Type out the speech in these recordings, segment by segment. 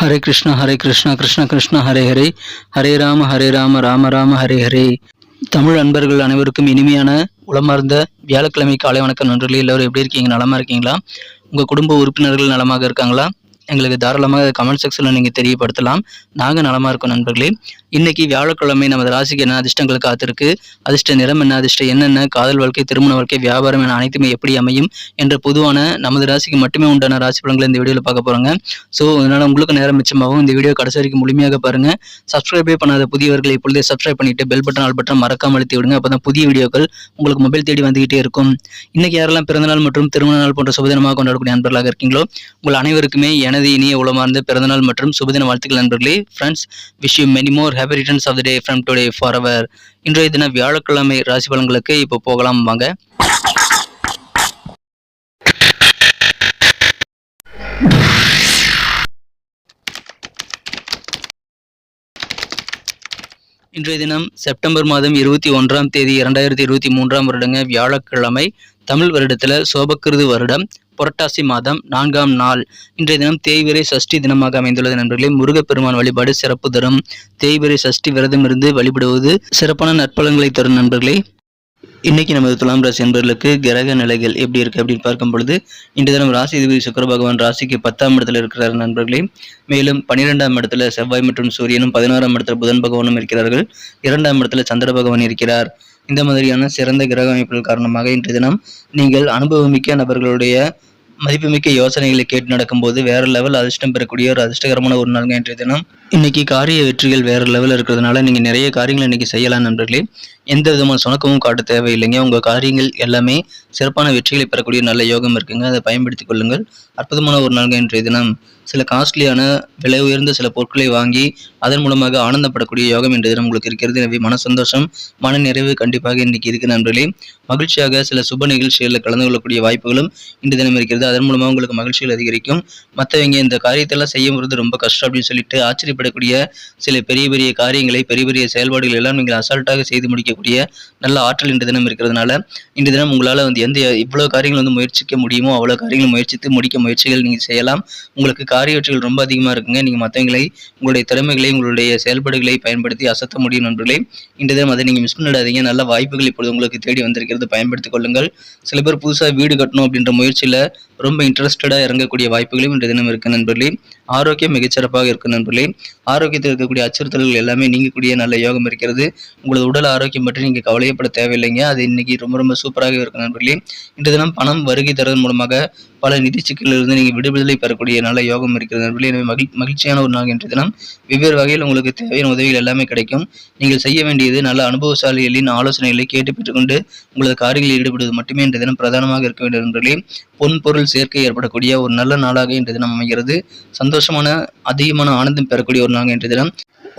ஹரே கிருஷ்ணா ஹரே கிருஷ்ணா கிருஷ்ண கிருஷ்ணா ஹரே ஹரே. ஹரே ராம ஹரே ராம ராம ராம ஹரே ஹரே. தமிழ் அன்பர்கள் அனைவருக்கும் இனிமையான உளமார்ந்த வியாழக்கிழமை காலை வணக்கம் நன்றிலே எல்லோரும் எப்படி இருக்கீங்க? நலமா இருக்கீங்களா? உங்க குடும்ப உறுப்பினர்கள் நலமாக இருக்காங்களா? எங்களுக்கு தாராளமாக கமெண்ட் செக்ஷனில் நீங்கள் தெரியப்படுத்தலாம். நாங்கள் நலமாக இருக்கோம் நண்பர்களே. இன்னைக்கு வியாழக்கிழமை நமது ராசிக்கு என்ன அதிர்ஷ்டங்கள் காத்திருக்கு? அதிர்ஷ்ட நிறம் என்ன? அதிர்ஷ்டம் என்னென்ன காதல் வாழ்க்கை திருமண வாழ்க்கை வியாபாரம் என அனைத்துமே எப்படி அமையும்? என்ற பொதுவான நமது ராசிக்கு மட்டுமே உண்டான ராசி பலன்களை இந்த வீடியோவில் பார்க்க போகிறோங்க ஸோ அதனால் உங்களுக்கு நேரம் மிச்சமாகவும் இந்த வீடியோ கடைசி வரைக்கும் முழுமையாக பாருங்கள் சப்ஸ்கிரைபே பண்ணாத புதியவர்களை இப்பொழுதே சப்ஸ்கிரைப் பண்ணிட்டு பெல் பட்டன் ஆல் பட்டன் மறக்காமல் அழுத்தி விடுங்க. அப்போ தான் புதிய வீடியோக்கள் உங்களுக்கு மொபைல் தேடி வந்துகிட்டே இருக்கும். இன்னைக்கு யாரெல்லாம் பிறந்தநாள் மற்றும் திருமண நாள் போன்ற சுபதினமாக கொண்டாடக்கூடிய நண்பர்களாக இருக்கீங்களோ உங்கள் அனைவருக்குமே எனது எனது இனிய உளமார்ந்த பிறந்தநாள் மற்றும் சுபதின வாழ்த்துக்கள் நண்பர்களே. Friends wish you many more happy returns of the day from today for our இன்றைய தின வியாழக்கிழமை ராசி பலன்களுக்கு இப்போ போகலாம் வாங்க. இன்றைய தினம் செப்டம்பர் மாதம் இருபத்தி ஒன்றாம் தேதி இரண்டாயிரத்தி இருபத்தி மூன்றாம் வருடங்க வியாழக்கிழமை தமிழ் வருடத்தில் சோபக்கிருது வருடம். புரட்டாசி மாதம் நான்காம் நாள். இன்றைய தினம் தேய்விரை சஷ்டி தினமாக அமைந்துள்ளது நண்பர்களே. முருகப்பெருமான் வழிபாடு சிறப்பு தரும். தேய்விரை சஷ்டி விரதம் இருந்து வழிபடுவது சிறப்பான நற்பலன்களை தரும் நண்பர்களே. இன்னைக்கு நமது துலாம் ராசி என்பவர்களுக்கு கிரக நிலைகள் எப்படி இருக்கு அப்படின்னு பார்க்கும் பொழுது இன்று தினம் ராசி அதிபதி சுக்கர பகவான் ராசிக்கு பத்தாம் இடத்துல இருக்கிறார் நண்பர்களே. மேலும் பன்னிரெண்டாம் இடத்துல செவ்வாய் மற்றும் சூரியனும் பதினாறாம் இடத்துல புதன் பகவானும் இருக்கிறார்கள். இரண்டாம் இடத்துல சந்திர பகவான் இருக்கிறார். இந்த மாதிரியான சிறந்த கிரக அமைப்புகள் காரணமாக இன்று தினம் நீங்கள் அனுபவமிக்க நபர்களுடைய மதிப்புமிக்க யோசனைகளை கேட்டு நடக்கும்போது வேற லெவல் அதிர்ஷ்டம் பெறக்கூடிய ஒரு அதிர்ஷ்டகரமான ஒரு நாள் இன்றைய தினம். இன்னைக்கு காரிய வெற்றிகள் வேற லெவலில் இருக்கிறதுனால நீங்க நிறைய காரியங்கள் இன்னைக்கு செய்யலாம் நண்பர்களே. எந்த விதமான சுணக்கமும் காட்ட தேவையில்லைங்க. உங்கள் காரியங்கள் எல்லாமே சிறப்பான வெற்றிகளை பெறக்கூடிய நல்ல யோகம் இருக்குங்க. அதை பயன்படுத்திக் கொள்ளுங்கள். அற்புதமான ஒரு நாள்ங்க இன்றைய தினம். சில காஸ்ட்லியான விலை உயர்ந்த சில பொருட்களை வாங்கி அதன் மூலமாக ஆனந்தப்படக்கூடிய யோகம் இன்றைய தினம் உங்களுக்கு இருக்கிறது. எனவே மன சந்தோஷம் மன நிறைவு கண்டிப்பாக இன்னைக்கு இருக்கு நண்பர்களே. மகிழ்ச்சியாக சில சுப நிகழ்ச்சிகளில் கலந்து கொள்ளக்கூடிய வாய்ப்புகளும் இன்று தினம் இருக்கிறது. அதன் மூலமாக உங்களுக்கு மகிழ்ச்சிகள் அதிகரிக்கும். மற்றவங்க இந்த காரியத்தெல்லாம் செய்யும்போது ரொம்ப கஷ்டம் அப்படின்னு சொல்லிட்டு ஆச்சரியப்படக்கூடிய சில பெரிய பெரிய காரியங்களை பெரிய பெரிய செயல்பாடுகள் எல்லாம் நீங்கள் அசால்ட்டாக செய்து வைக்கக்கூடிய நல்ல ஆற்றல் இன்று தினம் இருக்கிறதுனால இன்று தினம் உங்களால் வந்து எந்த இவ்வளோ காரியங்கள் வந்து முயற்சிக்க முடியுமோ அவ்வளோ காரியங்களை முயற்சித்து முடிக்க முயற்சிகள் நீங்கள் செய்யலாம். உங்களுக்கு காரிய வெற்றிகள் ரொம்ப அதிகமாக இருக்குங்க. நீங்கள் மற்றவங்களை உங்களுடைய திறமைகளை உங்களுடைய செயல்பாடுகளை பயன்படுத்தி அசத்த முடியும் நண்பர்களே. இன்று தினம் அதை நீங்கள் மிஸ் பண்ணிடாதீங்க. நல்ல வாய்ப்புகள் இப்பொழுது உங்களுக்கு தேடி வந்திருக்கிறது. பயன்படுத்திக் கொள்ளுங்கள். சில பேர் புதுசாக வீடு கட்டணும் அப்படின்ற முயற்சியில் ரொம்ப இன்ட்ரெஸ்டடாக இறங்கக்கூடிய வாய்ப்புகளும் இன்று தினம் இருக்குது நண்பர்களே. ஆரோக்கியம் மிகச்சிறப்பாக இருக்கு நண்பர்களே. ஆரோக்கியத்தில் இருக்கக்கூடிய அச்சுறுத்தல்கள் எல்லாமே நீங்கக்கூடிய நல்ல யோகம் இருக்கிறது. உங்களது உடல் ஆரோக்கியம் பற்றி நீங்கள் கவலையப்பட தேவையில்லைங்க. அது இன்னைக்கு ரொம்ப ரொம்ப சூப்பராக இருக்கும் நண்பர்களே. இன்று தினம் பணம் வருகை தரதன் மூலமாக பல நிதி சிக்கலிலிருந்து நீங்கள் விடுதலை பெறக்கூடிய நல்ல யோகம் இருக்கிறது. நண்பர்களே எனவே மகிழ் மகிழ்ச்சியான ஒரு நாள் என்று தினம். வெவ்வேறு வகையில் உங்களுக்கு தேவையான உதவிகள் எல்லாமே கிடைக்கும். நீங்கள் செய்ய வேண்டியது நல்ல அனுபவசாலிகளின் ஆலோசனைகளை கேட்டு பெற்றுக்கொண்டு உங்களது காரியங்களில் ஈடுபடுவது மட்டுமே இன்றைய தினம் பிரதானமாக இருக்க வேண்டும். நண்பர்களே பொன் பொருள் சேர்க்கை ஏற்படக்கூடிய ஒரு நல்ல நாளாக இன்றைய தினம் அமைகிறது. சந்தோஷமான அதிகமான ஆனந்தம் பெறக்கூடிய ஒரு நாள் இன்றைய தினம்.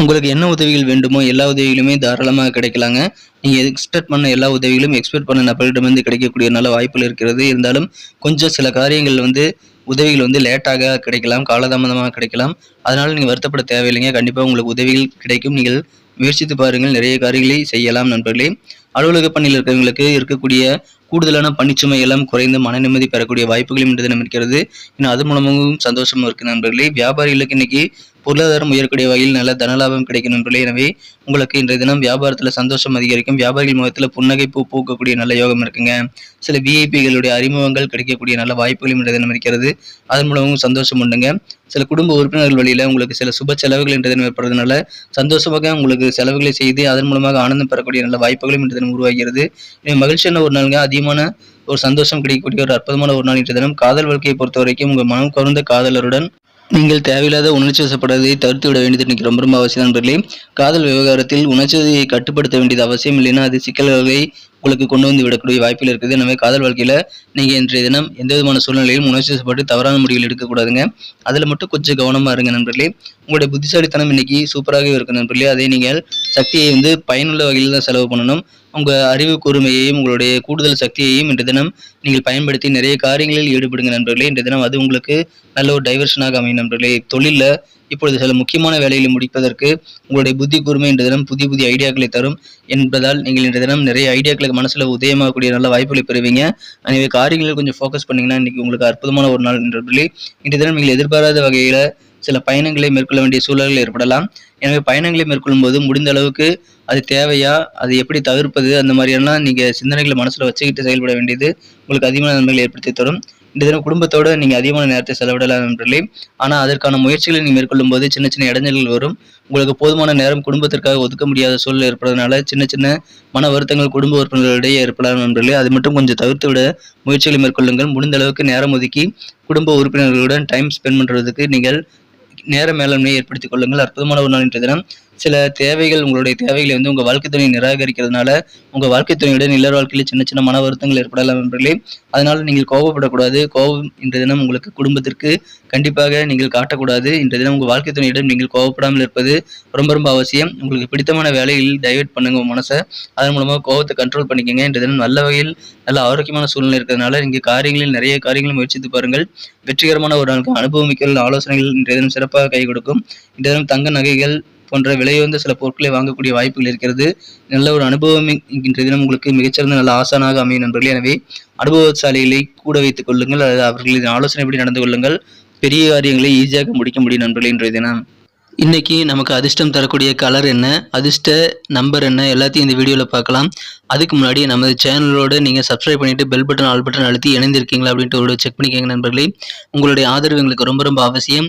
உங்களுக்கு என்ன உதவிகள் வேண்டுமோ எல்லா உதவிகளுமே தாராளமாக கிடைக்கலாங்க. நீங்கள் எக்ஸ்பெக்ட் பண்ண எல்லா உதவிகளும் எக்ஸ்பெக்ட் பண்ண நபர்களிடமிருந்து கிடைக்கக்கூடிய நல்ல வாய்ப்புகள் இருக்கிறது. இருந்தாலும் கொஞ்சம் சில காரியங்கள் வந்து உதவிகள் வந்து லேட்டாக கிடைக்கலாம் காலதாமதமாக கிடைக்கலாம். அதனால் நீங்கள் வருத்தப்பட தேவையில்லைங்க. கண்டிப்பாக உங்களுக்கு உதவிகள் கிடைக்கும். நீங்கள் முயற்சித்து பாருங்கள். நிறைய காரியங்களை செய்யலாம் நண்பர்களே. அலுவலக பணியில் இருக்கிறவங்களுக்கு இருக்கக்கூடிய கூடுதலான பணிச்சுமை எல்லாம் குறைந்து மன நிம்மதி பெறக்கூடிய வாய்ப்புகளும் இன்று தினம் இருக்கிறது. இன்னும் அது மூலமாகவும் சந்தோஷமும் இருக்குது நண்பர்களே. வியாபாரிகளுக்கு இன்னைக்கு பொருளாதாரம் உயரக்கூடிய வகையில் நல்ல தனலாபம் கிடைக்கும் நண்பர்களே. எனவே உங்களுக்கு இன்றைய தினம் வியாபாரத்தில் சந்தோஷம் அதிகரிக்கும். வியாபாரிகள் முகத்தில் புன்னகை பூ பூக்கக்கூடிய நல்ல யோகம் இருக்குங்க. சில விஐபிகளுடைய அறிமுகங்கள் கிடைக்கக்கூடிய நல்ல வாய்ப்புகளும் இன்றைய தினம் இருக்கிறது. அதன் மூலமும் சந்தோஷம் உண்டுங்க. சில குடும்ப உறுப்பினர்கள் வழியில் உங்களுக்கு சில சுப செலவுகள் இன்றைய தினம் ஏற்படுறதுனால சந்தோஷமாக உங்களுக்கு செலவுகளை செய்து அதன் மூலமாக ஆனந்தம் பெறக்கூடிய நல்ல வாய்ப்புகளும் இன்றைய தினம் உருவாகிறது. எனவே மகிழ்ச்சியான ஒரு நாளுங்க. அதிகமான ஒரு சந்தோஷம் கிடைக்கக்கூடிய ஒரு அற்புதமான ஒரு நாள் இன்றைய தினம். காதல் வாழ்க்கையை பொறுத்த வரைக்கும் உங்கள் மனம் குறைந்த காதலருடன் நீங்கள் தேவையில்லாத உணர்ச்சி வசப்படுவதை தவிர்த்து விட வேண்டியது எனக்கு ரொம்ப ரொம்ப அவசியம் நண்பர்களே. காதல் விவகாரத்தில் உணர்ச்சியை கட்டுப்படுத்த வேண்டியது அவசியம் இல்லைன்னா அது சிக்கல்களை உங்களுக்கு கொண்டு வந்து விடக்கூடிய வாய்ப்பில் இருக்குது. எனவே காதல் வாழ்க்கையில் நீங்கள் இன்றைய தினம் எந்த விதமான சூழ்நிலையிலும் உணர்ச்சி வசப்பட்டு தவறான முடிவுகள் எடுக்கக்கூடாதுங்க. அதில் மட்டும் கொஞ்சம் கவனமாக இருங்க நண்பர்களே. உங்களுடைய புத்திசாலித்தனம் இன்னைக்கு சூப்பராகவே இருக்கும் நண்பர்களே. அதை நீங்கள் சக்தியை வந்து பயனுள்ள வகையில் தான் செலவு பண்ணணும். உங்கள் அறிவு கூர்மையையும் உங்களுடைய கூடுதல் சக்தியையும் இன்று தினம் நீங்கள் பயன்படுத்தி நிறைய காரியங்களில் ஈடுபடுங்க நண்பர்களே. இன்று தினம் அது உங்களுக்கு நல்ல ஒரு டைவர்ஷனாக அமையும் நண்பர்களே. தொழிலில் இப்பொழுது சில முக்கியமான வேலைகளை முடிப்பதற்கு உங்களுடைய புத்தி கூர்மை இன்று தினம் புதிய புதிய ஐடியாக்களை தரும் என்பதால் நீங்கள் இன்று தினம் நிறைய ஐடியாக்களுக்கு மனசில் உதயமாகக்கூடிய நல்ல வாய்ப்புகளை பெறுவீங்க. எனவே காரியங்களில் கொஞ்சம் ஃபோக்கஸ் பண்ணிங்கன்னா இன்னைக்கு உங்களுக்கு அற்புதமான ஒரு நாள் நண்பர்களே. இன்று தினம் நீங்கள் எதிர்பாராத வகையில் சில பயணங்களை மேற்கொள்ள வேண்டிய சூழல்கள் ஏற்படலாம். எனவே பயணங்களை மேற்கொள்ளும் போது முடிந்த அளவுக்கு அது தேவையா அது எப்படி தவிர்ப்பது அந்த மாதிரியெல்லாம் நீங்கள் சிந்தனைகளை மனசில் வச்சுக்கிட்டு செயல்பட வேண்டியது உங்களுக்கு அதிகமான நன்மைகளை ஏற்படுத்தி தரும். இந்த தினம் குடும்பத்தோடு நீங்கள் அதிகமான நேரத்தை செலவிடலாம் நண்பர்களே. ஆனால் அதற்கான முயற்சிகளை நீங்கள் மேற்கொள்ளும் போது சின்ன சின்ன இடைஞ்சல்கள் வரும். உங்களுக்கு போதுமான நேரம் குடும்பத்திற்காக ஒதுக்க முடியாத சூழல் ஏற்படுறதுனால சின்ன சின்ன மன வருத்தங்கள் குடும்ப உறுப்பினர்களிடையே ஏற்படலாம் நண்பர்களே. அது மட்டும் கொஞ்சம் தவிர்த்து விட முயற்சிகளை மேற்கொள்ளுங்கள். முடிந்த அளவுக்கு நேரம் ஒதுக்கி குடும்ப உறுப்பினர்களுடன் டைம் ஸ்பெண்ட் பண்ணுறதுக்கு நீங்கள் நேர மேலாண்மையை ஏற்படுத்திக் கொள்ளுங்கள். அற்புதமான ஒரு நாள் இன்றைய தினம். சில தேவைகள் உங்களுடைய தேவைகளை வந்து உங்கள் வாழ்க்கை துணை நிராகரிக்கிறதுனால உங்கள் வாழ்க்கை துணையுடன் இல்லற வாழ்க்கையில் சின்ன சின்ன மன வருத்தங்கள் ஏற்படலாம் என்பதிலே அதனால் நீங்கள் கோபப்படக்கூடாது. கோபம் இன்றைய தினம் உங்களுக்கு குடும்பத்திற்கு கண்டிப்பாக நீங்கள் காட்டக்கூடாது. இன்றைய தினம் உங்கள் வாழ்க்கை துணையிடம் நீங்கள் கோபப்படாமல் இருப்பது ரொம்ப ரொம்ப அவசியம். உங்களுக்கு பிடித்தமான வேலையில் டைவெர்ட் பண்ணுங்க உங்கள் மனசை. அதன் மூலமாக கோபத்தை கண்ட்ரோல் பண்ணிக்கோங்க. இன்றைய தினம் நல்ல வகையில் நல்ல ஆரோக்கியமான சூழ்நிலை இருக்கிறதுனால நீங்கள் காரியங்களில் நிறைய காரியங்களை முயற்சித்து பாருங்கள். வெற்றிகரமான ஒரு நாளுக்கு அனுபவமிக்க ஆலோசனைகள் இன்றைய தினம் சிறப்பாக கை கொடுக்கும். இன்றைய தினம் தங்க நகைகள் போன்ற விலையுந்த சில பொருட்களை வாங்கக்கூடிய வாய்ப்புகள் இருக்கிறது. நல்ல ஒரு அனுபவம் என்கின்ற தினம் உங்களுக்கு மிகச்சிறந்த நல்ல ஆசானாக அமையும் நண்பர்களே. எனவே அனுபவசாலிகளை கூட வைத்துக் கொள்ளுங்கள். அல்லது அவர்களின் ஆலோசனைப்படி நடந்து கொள்ளுங்கள். பெரிய காரியங்களை ஈஸியாக முடிக்க முடியும் நண்பர்களே இன்றைய தினம். இன்னைக்கு நமக்கு அதிர்ஷ்டம் தரக்கூடிய கலர் என்ன? அதிர்ஷ்ட நம்பர் என்ன? எல்லாத்தையும் இந்த வீடியோவில் பார்க்கலாம். அதுக்கு முன்னாடி நமது சேனலோடு நீங்கள் சப்ஸ்கிரைப் பண்ணிட்டு பெல் பட்டன் ஆல் பட்டன் அழுத்தி இணைந்திருக்கீங்களா அப்படின்ட்டு ஒரு செக் பண்ணிக்கோங்க நண்பர்களே. உங்களுடைய ஆதரவு எங்களுக்கு ரொம்ப ரொம்ப அவசியம்.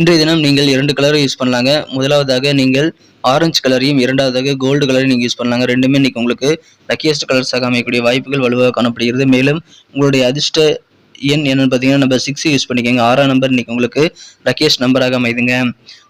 இன்றைய தினம் நீங்கள் இரண்டு கலரை யூஸ் பண்ணலாங்க. முதலாவதாக நீங்கள் ஆரஞ்சு கலரையும் இரண்டாவதாக கோல்டு கலரையும் நீங்கள் யூஸ் பண்ணலாங்க. ரெண்டுமே இன்றைக்கி உங்களுக்கு லக்கியஸ்ட் கலர்ஸாக அமையக்கூடிய வாய்ப்புகள் வலுவாக காணப்படுகிறது. மேலும் உங்களுடைய அதிர்ஷ்ட எண் என்னன்னு பார்த்தீங்கன்னா நம்பர் சிக்ஸ் யூஸ் பண்ணிக்கோங்க. ஆறாம் நம்பர் இன்றைக்கி உங்களுக்கு லக்கியஸ்ட் நம்பராக அமைதுங்க.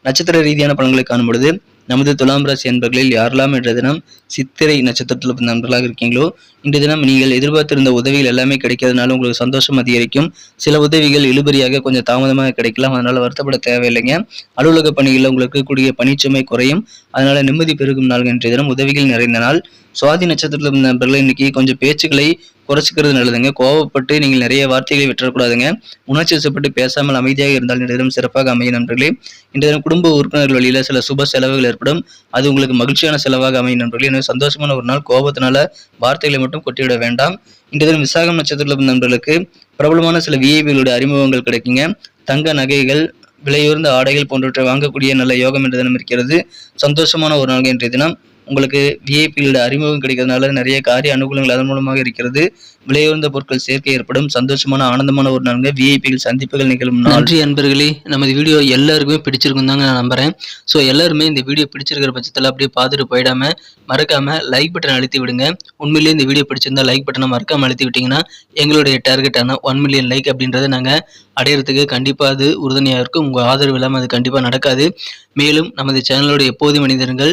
நட்சத்திர ரீதியான பலன்களை காணும்பொழுது நமது துலாம் ராசி அன்பர்களில் யாரெல்லாம் என்ற தினம் சித்திரை நட்சத்திரத்தில் பிறந்த நண்பர்களாக இருக்கீங்களோ இன்றைய தினம் நீங்கள் எதிர்பார்த்திருந்த உதவிகள் எல்லாமே கிடைக்கிறதுனால உங்களுக்கு சந்தோஷம் அதிகரிக்கும். சில உதவிகள் இழுபறியாக கொஞ்சம் தாமதமாக கிடைக்கலாம். அதனால வருத்தப்பட தேவையில்லைங்க. அலுவலக பணிகளில் உங்களுக்கு கூடிய பணிச்சுமை குறையும். அதனால நிம்மதி பெருகும் நாள் இன்றைய தினம். உதவிகள் நிறைந்த நாள். சுவாதி நட்சத்திரத்தில் பிறந்த நண்பர்கள் இன்னைக்கு கொஞ்சம் பேச்சுக்களை குறைச்சிக்கிறது நல்லதுங்க கோவப்பட்டு நீங்கள் நிறைய வார்த்தைகளை விட்டுறக்கூடாதுங்க. உணர்ச்சி வசப்பட்டு பேசாமல் அமைதியாக இருந்தால் இன்றைய சிறப்பாக அமையும் நண்பர்களே. இன்றைய தினம் குடும்ப உறுப்பினர்கள் வழியில் சில சுப செலவுகள் ஏற்படும். அது உங்களுக்கு மகிழ்ச்சியான செலவாக அமையும் நண்பர்களே. எனவே சந்தோஷமான ஒரு நாள். கோபத்தினால வார்த்தைகளை மட்டும் கொட்டிவிட வேண்டாம். இன்றைய தினம் விசாகம் நட்சத்திரத்தில் நண்பர்களுக்கு பிரபலமான சில விஐபிகளுடைய அறிமுகங்கள் கிடைக்குங்க. தங்க நகைகள் விலையுயர்ந்த ஆடைகள் போன்றவற்றை வாங்கக்கூடிய நல்ல யோகம் என்ற தினம் இருக்கிறது. சந்தோஷமான ஒரு நாள் இன்றைய தினம். உங்களுக்கு விஐபிகளோட அறிமுகம் கிடைக்கிறதுனால நிறைய காரிய அனுகூலங்கள் அதன் மூலமாக இருக்கிறது. விலையுயர்ந்த பொருட்கள் சேர்க்கை ஏற்படும். சந்தோஷமான ஆனந்தமான ஒரு நாளுங்க. விஐபிகள் சந்திப்புகள் நிகழும் நன்றி அன்பர்களே. நமது வீடியோ எல்லாருக்குமே பிடிச்சிருக்கும் தாங்க நான் நம்புறேன். ஸோ எல்லாருமே இந்த வீடியோ பிடிச்சிருக்கிற பட்சத்தில் அப்படியே பார்த்துட்டு போயிடாம மறக்காம லைக் பட்டன் அழுத்தி விடுங்க. உண்மையிலேயே இந்த வீடியோ பிடிச்சிருந்தா லைக் பட்டனை மறக்காம அழுத்தி விட்டீங்கன்னா எங்களுடைய டார்கெட்டான ஒன் மில்லியன் லைக் அப்படின்றத நாங்கள் அடையிறதுக்கு கண்டிப்பாக அது உறுதுணையாக இருக்கும். உங்கள் ஆதரவு இல்லாமல் அது கண்டிப்பாக நடக்காது. மேலும் நமது சேனலோட எப்போது மனிதர்கள்